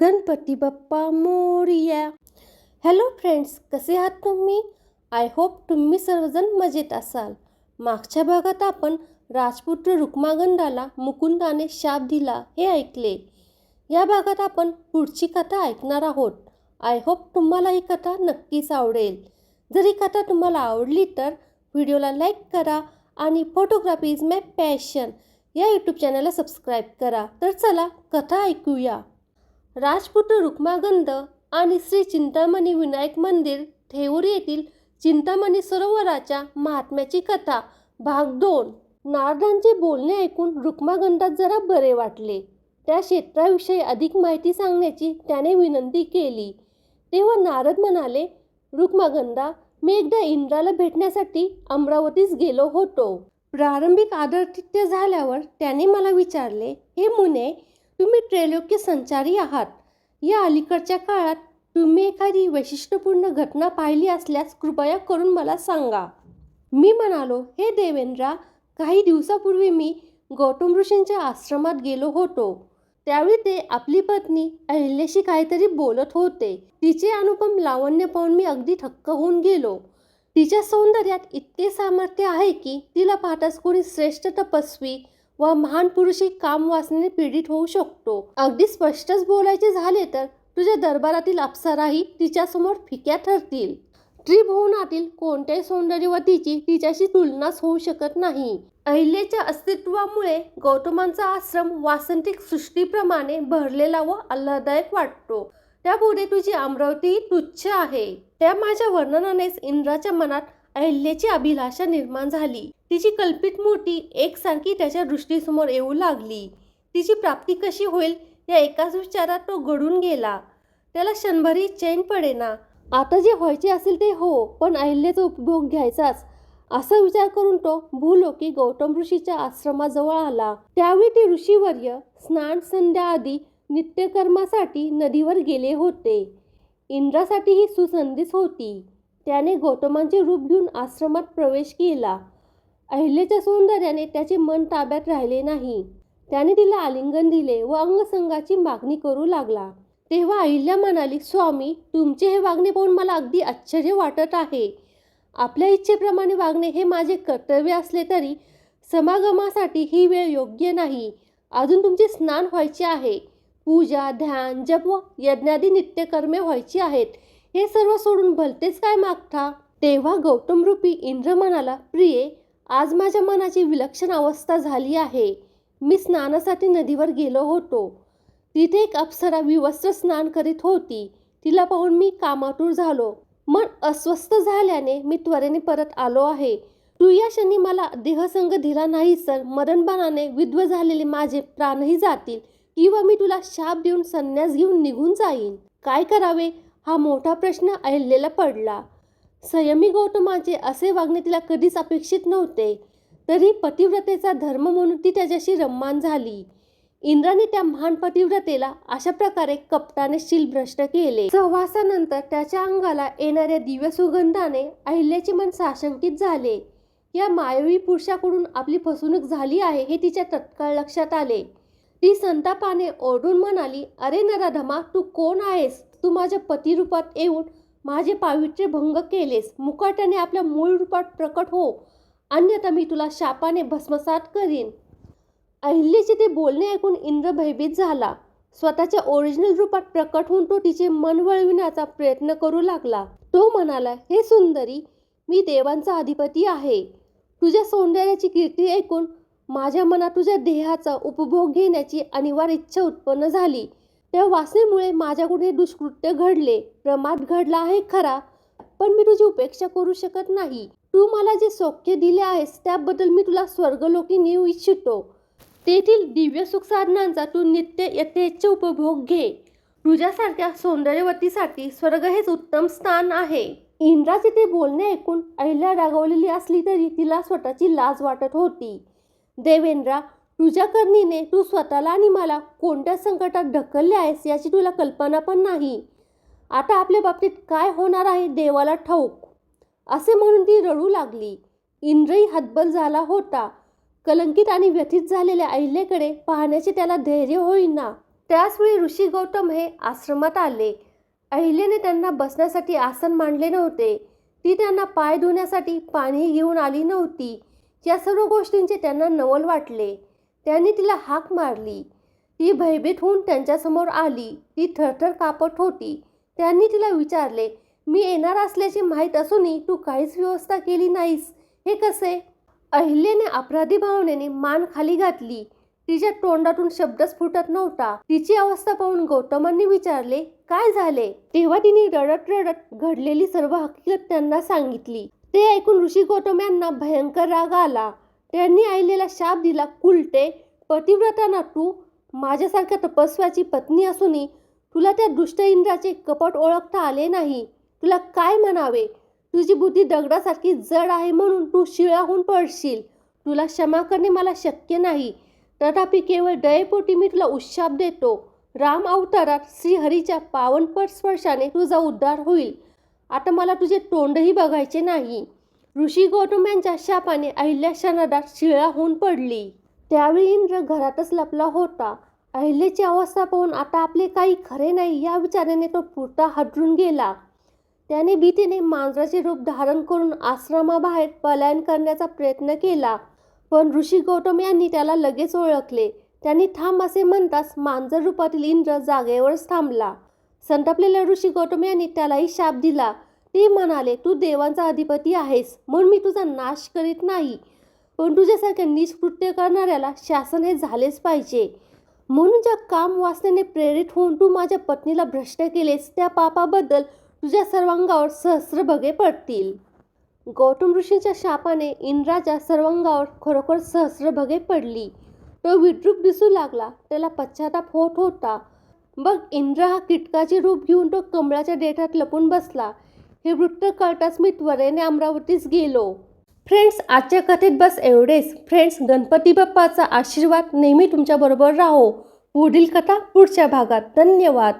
Ganpati Bappa Morya. Hello friends कसे आहात तुम्ही? आय होप तुम्ही सर्वजण मजेत असाल. मागच्या भागात आपण राजपुत्र रुक्मागंधाला मुकुंदाने शाप दिला हे ऐकले. या भागात आपण पुढची कथा ऐकणार आहोत. आय होप तुम्हाला ही कथा नक्कीच आवडेल. जर ही कथा तुम्हाला आवडली तर व्हिडिओला लाईक करा आणि फोटोग्राफी इज माय पॅशन या यूट्यूब चॅनलला सबस्क्राईब करा. तर चला कथा ऐकूया. राजपुत्र रुक्मागंध आणि श्री चिंतामणी विनायक मंदिर थेऊर येथील चिंतामणी सरोवराच्या महात्म्याची कथा भाग दोन. नारदांचे बोलणे ऐकून रुक्मागंधात जरा बरे वाटले. त्या क्षेत्राविषयी अधिक माहिती सांगण्याची त्याने विनंती केली. तेव्हा नारद म्हणाले रुक्मागंधा मी एकदा इंद्राला भेटण्यासाठी अमरावतीस गेलो होतो. प्रारंभिक आदरातिथ्य झाल्यावर त्याने मला विचारले हे मुने तुम्ही त्रैलोक्य संचारी आहात. या अलीकडच्या काळात तुम्ही एखादी वैशिष्ट्यपूर्ण घटना पाहिली असल्यास कृपया करून मला सांगा. मी म्हणालो हे देवेंद्रा काही दिवसापूर्वी मी गौतम ऋषींच्या आश्रमात गेलो होतो. त्यावेळी ते आपली पत्नी अहिल्याशी काहीतरी बोलत होते. तिचे अनुपम लावण्य पाहून मी अगदी थक्क होऊन गेलो. तिच्या सौंदर्यात इतके सामर्थ्य आहे की तिला पाहताच कोणी श्रेष्ठ तपस्वी व महान पुरुषी काम वासनेने पीडित होऊ शकतो. अगदी स्पष्टच बोलायचे झाले तर तुझ्या दरबारातील अप्सराही तिच्यासमोर फिक्या ठरतील. त्रिभुवनातील कोणत्याही सौंदर्यवतीची तिच्याशी तुलनाच होऊ शकत नाही. अहिल्याच्या अस्तित्वामुळे गौतमांचा आश्रम वासंतिक सृष्टीप्रमाणे भरलेला व आल्हाददायक वाटतो. त्यापुढे तुझी अमरावती तुच्छ आहे. त्या माझ्या वर्णनानेच इंद्राच्या मनात अहिल्याची अभिलाषा निर्माण झाली. तिची कल्पित मूर्ती एकसारखी त्याच्या दृष्टीसमोर येऊ लागली. तिची प्राप्ती कशी होईल या एकाच विचारात तो घडून गेला. त्याला क्षणभरी चैन पडेना. आता जे व्हायचे असेल ते हो पण अहिल्याचा उपभोग घ्यायचाच. असा विचार करून तो भूलोकी गौतम ऋषीच्या आश्रमाजवळ आला. त्यावेळी ते ऋषीवर्य स्नान संध्या आदी नित्यकर्मासाठी नदीवर गेले होते. इंद्रासाठी ही सुसंधीच होती. त्याने गौतमांचे रूप घेऊन आश्रमात प्रवेश केला. अहिल्याच्या सौंदर्याने त्याचे मन ताब्यात राहिले नाही. त्याने तिला आलिंगन दिले व अंगसंगाची मागणी करू लागला. तेव्हा अहिल्या म्हणाली स्वामी तुमचे हे वागणे पाहून मला अगदी आश्चर्य वाटत आहे. आपल्या इच्छेप्रमाणे वागणे हे माझे कर्तव्य असले तरी समागमासाठी ही वेळ योग्य नाही. अजून तुमचे स्नान व्हायचे आहे. पूजा ध्यान जप व यज्ञादी नित्यकर्मे व्हायची आहेत. हे सर्व सोडून भलतेच काय मागता? तेव्हा गौतम रूपी इंद्र म्हणाला प्रिये आज माझ्या मनाची विलक्षण अवस्था झाली आहे. मी स्नानासाठी नदीवर गेलो होतो. तिथे एक अप्सरा विवस्त्र स्नान करीत होती. तिला पाहून मी कामातूर झालो. मन अस्वस्थ झाल्याने मी त्वरेने परत आलो आहे. तू या क्षणी मला देहसंग दिला नाही सर. मरणबाणाने विध्व झालेले माझे प्राणही जातील. किंवा मी तुला शाप देऊन संन्यास घेऊन निघून जाईन. काय करावे? हा मोठा प्रश्न अहिल्याला पडला. संयमी गौतमाचे असे वागणे तिला कधीच अपेक्षित नव्हते. तरी पतिव्रतेचा धर्म म्हणून ती त्याच्याशी रम्मान झाली. इंद्राने त्या महान पतिव्रतेला अशा प्रकारे कपटाने शिलभ्रष्ट केले. सहवासानंतर त्याच्या अंगाला येणाऱ्या दिव्य सुगंधाने अहिल्याचे मन साशंकित झाले. या मायवी पुरुषाकडून आपली फसवणूक झाली आहे हे तिच्या तत्काळ लक्षात आले. ती संतापाने ओरडून म्हणाली अरे नराधमा तू कोण आहेस? तू माझ्या पतिरूपात येऊन माझे पावित्र्य भंग केलेस. मुकाट्याने आपल्या मूळ रूपात प्रकट हो. अन्यथा मी तुला शापाने भस्मसात करीन. अहिल्याचे ते बोलणे ऐकून इंद्र भयभीत झाला. स्वतःच्या ओरिजिनल रूपात प्रकट होऊन तो तिचे मन वळविण्याचा प्रयत्न करू लागला. तो म्हणाला हे सुंदरी मी देवांचा अधिपती आहे. तुझ्या सौंदर्याची कीर्ती ऐकून माझ्या मनात तुझ्या देहाचा उपभोग घेण्याची अनिवार्य इच्छा उत्पन्न झाली. त्या वासनेमुळे माझ्याकडून हे दुष्कृत्य घडले. प्रमाद घडला आहे खरा पण मी तुझी उपेक्षा करू शकत नाही. तू मला जे सौख्य दिले आहेस त्याबद्दल मी तुला स्वर्गलोकी नेऊ इच्छितो. तेथील दिव्य सुख साधनांचा तू नित्य यथेच्छ उपभोग घे. तुझ्यासारख्या सौंदर्यवतीसाठी स्वर्ग हेच उत्तम स्थान आहे. इंद्राचे ते बोलणे ऐकून अहिल्या रागवलेली असली तरी तिला स्वतःची लाज वाटत होती. देवेंद्रा तुझ्या करणीने तू स्वतःला आणि मला कोणत्या संकटात ढकलले आहेस याची तुला कल्पना पण नाही. आता आपल्या बाबतीत काय होणार आहे देवाला ठाऊक. असे म्हणून ती रडू लागली. इंद्रही हतबल झाला होता. कलंकित आणि व्यथित झालेल्या अहिल्याकडे पाहण्याचे त्याला धैर्य होईना. त्याचवेळी ऋषी गौतम हे आश्रमात आले. अहिल्याने त्यांना बसण्यासाठी आसन मांडले नव्हते. ती त्यांना पाय धुण्यासाठी पाणी घेऊन आली नव्हती. या सर्व गोष्टींचे त्यांना नवल वाटले. त्यांनी तिला हाक मारली. ती भयभीत होऊन त्यांच्यासमोर आली. ती थरथर कापत होती. त्यांनी तिला विचारले मी येणार असल्याचे माहीत असूनही तू काहीच व्यवस्था केली नाहीस. हे कसे? अहिल्याने अपराधी भावनेने मान खाली घातली. तिच्या तोंडातून शब्दच फुटत नव्हता. तिची अवस्था पाहून गौतमांनी विचारले काय झाले? तेव्हा तिने रडत रडत घडलेली सर्व हकीकत त्यांना सांगितली. ते ऐकून ऋषी गौतम यांना भयंकर राग आला. त्यांनी आईलेला शाप दिला कुलटे पतिव्रताना तू माझ्यासारख्या तपस्व्याची पत्नी असूनही तुला त्या दुष्ट इंद्राचे कपट ओळखता आले नाही. तुला काय म्हणावे? तुझी बुद्धी दगडासारखी जड आहे म्हणून तू शिळाहून पडशील. तुला क्षमा करणे मला शक्य नाही. तथापि केवळ दयेपोटी मी तुला उशाप देतो. राम अवतारात श्रीहरीच्या पावनपट स्पर्शाने तुझा उद्धार होईल. आता मला तुझे तोंडही बघायचे नाही. ऋषी गौतम यांच्या शापाने अहिल्या शनादात शिळा होऊन पडली. त्यावेळी इंद्र घरातच लपला होता. अहिल्याची अवस्था पाहून आता आपले काही खरे नाही या विचाराने तो पुरता हटरून गेला. त्याने भीतीने मांजराचे रूप धारण करून आश्रमाबाहेर पलायन करण्याचा प्रयत्न केला. पण ऋषी गौतम यांनी त्याला लगेच ओळखले. त्यांनी थांब असे म्हणताच मांजर रूपातील इंद्र जागेवरच थांबला. संतापलेल्या ऋषी गौतम यांनी त्यालाही शाप दिला. ते म्हणाले तू देवांचा अधिपती आहेस म्हणून मी तुझा नाश करीत नाही. पण तुझ्यासारख्या निष्कृत्य करणाऱ्याला शासन हे झालेच पाहिजे. म्हणून ज्या काम वासनेने प्रेरित होऊन तू माझ्या पत्नीला भ्रष्ट केलेस त्या पापाबद्दल तुझ्या सर्वांगावर सहस्र भगे पडतील. गौतम ऋषीच्या शापाने इंद्राच्या सर्वांगावर खरोखर सहस्र भगे पडली. तो विद्रूप दिसू लागला त्याला पश्चाताप होत होता. बघ इंद्र हा कीटकाचे रूप घेऊन तो कमळाच्या देठात लपून बसला. हे वृत्त कळताच मी त्वरेने अमरावतीस गेलो. फ्रेंड्स आजच्या कथेत बस एवढेच. फ्रेंड्स गणपती बाप्पाचा आशीर्वाद नेहमी तुमच्याबरोबर राहो. पुढील कथा पुढच्या भागात. धन्यवाद.